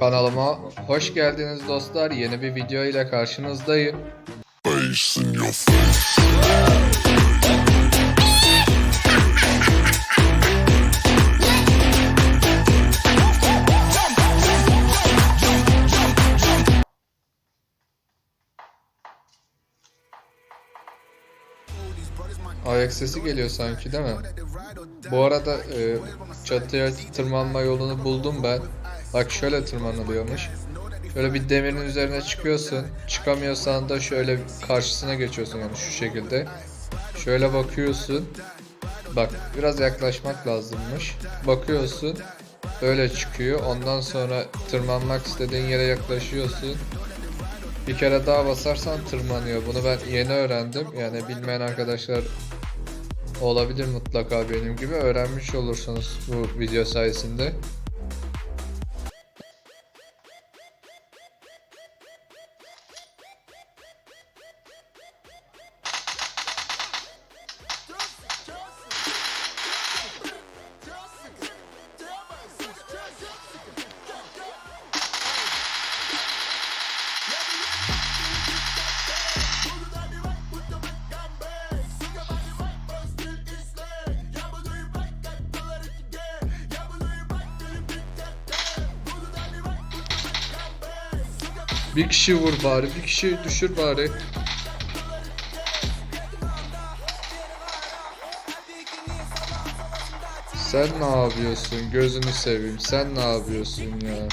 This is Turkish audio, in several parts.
Kanalıma hoş geldiniz dostlar. Yeni bir video ile karşınızdayım. Ayak sesi geliyor sanki değil mi? Bu arada e, çatıya tırmanma yolunu buldum ben. Bak şöyle tırmanılıyormuş. Şöyle bir demirin üzerine çıkıyorsun. Çıkamıyorsan da şöyle karşısına geçiyorsun yani şu şekilde. Şöyle bakıyorsun. Bak biraz yaklaşmak lazımmış. Bakıyorsun. Böyle çıkıyor. Ondan sonra tırmanmak istediğin yere yaklaşıyorsun. Bir kere daha basarsan tırmanıyor. Bunu ben yeni öğrendim. Yani bilmeyen arkadaşlar olabilir mutlaka benim gibi. Öğrenmiş olursunuz bu video sayesinde. Bir kişi vur bari, bir kişi düşür bari. Sen ne yapıyorsun? Gözünü seveyim. Sen ne yapıyorsun ya?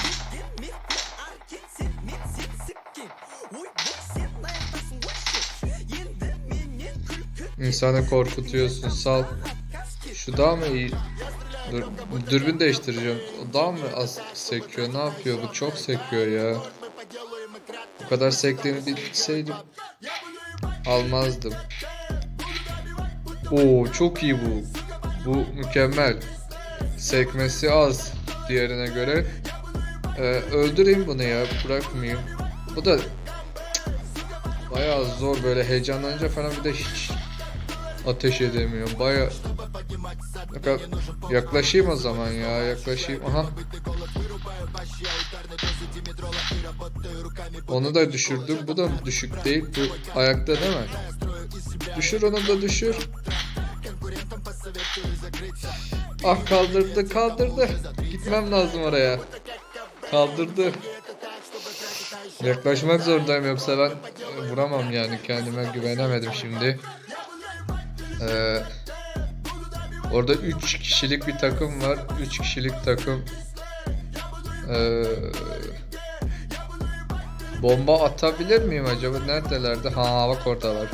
İnsanı korkutuyorsun. Sal. Şu daha mı iyi? Dur, dürbün değiştireceğim. O daha mı az sekiyor? Ne yapıyor bu? Çok sekiyor ya. Kadar sektiğini bilseydim almazdım. Oo çok iyi bu. Bu mükemmel. Sekmesi az diğerine göre. Ee, öldüreyim bunu ya bırakmayayım. Bu da bayağı zor böyle heyecanlanınca falan bir de hiç ateş edemiyorum. Bayağı Yaka- yaklaşayım o zaman ya yaklaşayım. Aha. Onu da düşürdüm. Bu da düşük değil. Bu ayakta değil mi? Düşür onu da düşür. Ah kaldırdı kaldırdı. Gitmem lazım oraya. Kaldırdı. Yaklaşmak zorundayım yoksa ben vuramam yani kendime güvenemedim şimdi. Ee, orada 3 kişilik bir takım var. 3 kişilik takım. Ee, bomba atabilir miyim acaba? Neredelerdi? Ha bak oradalar.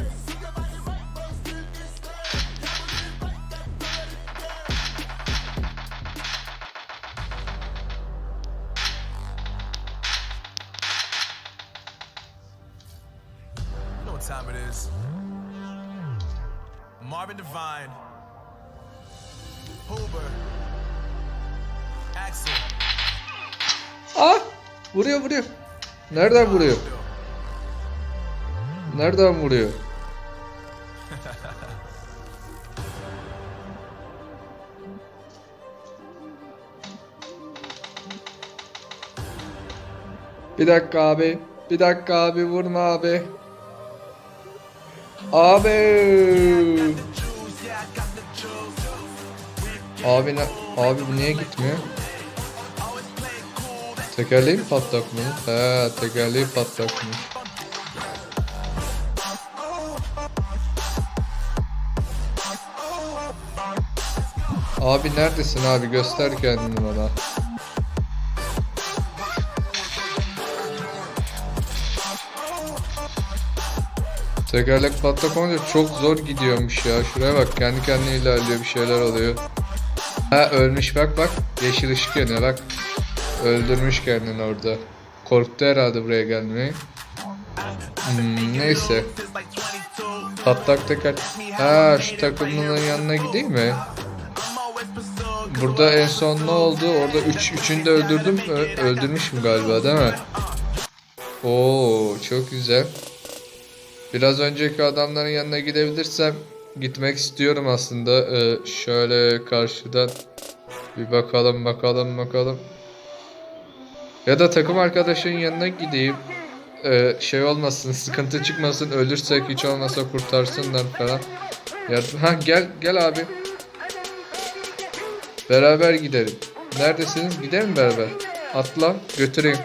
Marvin Devine. Axel. Ah! Vuruyor vuruyor. Nereden vuruyor? Nereden vuruyor? Bir dakika abi. Bir dakika abi vurma abi. Abi. Abi ne? Abi bu niye gitmiyor? Tekerleği mi patlak mı? He tekerleği patlakmış. Abi neredesin abi göster kendini bana. Tekerlek patlak olunca çok zor gidiyormuş ya. Şuraya bak kendi kendine ilerliyor bir şeyler oluyor. Ha ölmüş bak bak. Yeşil ışık yanıyor bak. Öldürmüş kendini orada. Korktu herhalde buraya gelmeyi. Hmm, neyse. Patlak teker. Ha şu takımının yanına gideyim mi? Burada en son ne oldu? Orada 3 üç, üçünü de öldürdüm. Ö- öldürmüşüm galiba değil mi? Oo çok güzel. Biraz önceki adamların yanına gidebilirsem gitmek istiyorum aslında. Ee, şöyle karşıdan bir bakalım bakalım bakalım. Ya da takım arkadaşın yanına gideyim. Ee, şey olmasın, sıkıntı çıkmasın, ölürsek hiç olmasa kurtarsınlar falan. Yardım. Ha gel gel abi. Beraber gidelim. Neredesiniz? Gidelim beraber. Atla, götüreyim.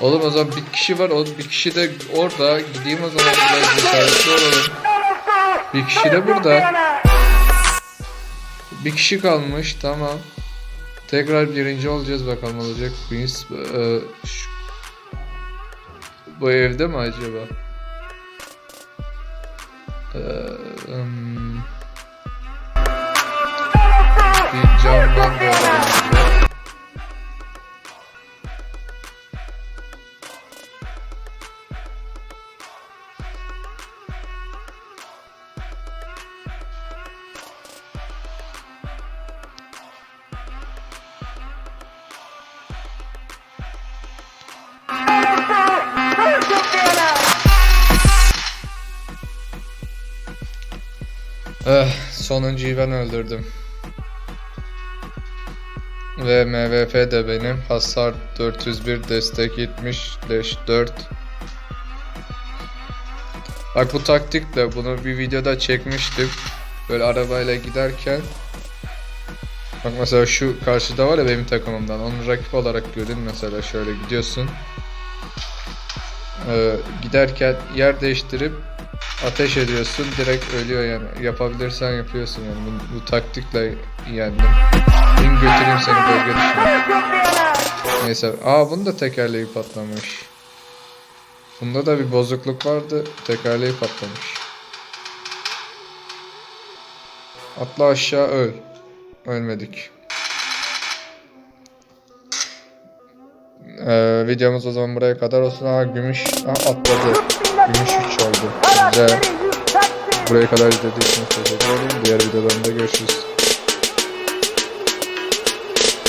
Oğlum o zaman bir kişi var, o bir kişi de orada. Gideyim o zaman biraz cesaretli olalım. Bir kişi de burada. Bir kişi kalmış, tamam. Tekrar birinci olacağız bakalım olacak mıyız? Ee, şu- bu evde mi acaba? Ee, hmm. Eh, sonuncuyu ben öldürdüm. Ve MVP de benim. Hasar 401, destek 70, leş 4. Bak bu taktikle bunu bir videoda çekmiştim. Böyle arabayla giderken. Bak mesela şu karşıda var ya benim takımımdan. Onu rakip olarak görün mesela şöyle gidiyorsun. Ee, giderken yer değiştirip ateş ediyorsun direkt ölüyor yani yapabilirsen yapıyorsun yani bu, bu taktikle yendim. İn götüreyim seni bölge. Neyse aa bunun da tekerleği patlamış. Bunda da bir bozukluk vardı tekerleği patlamış. Atla aşağı öl. Ölmedik. Ee, videomuz o zaman buraya kadar olsun. Aa gümüş Aa, atladı. Gümüş 3 oldu. Güzel. Buraya kadar izlediğiniz için teşekkür ederim. Diğer videolarımda görüşürüz.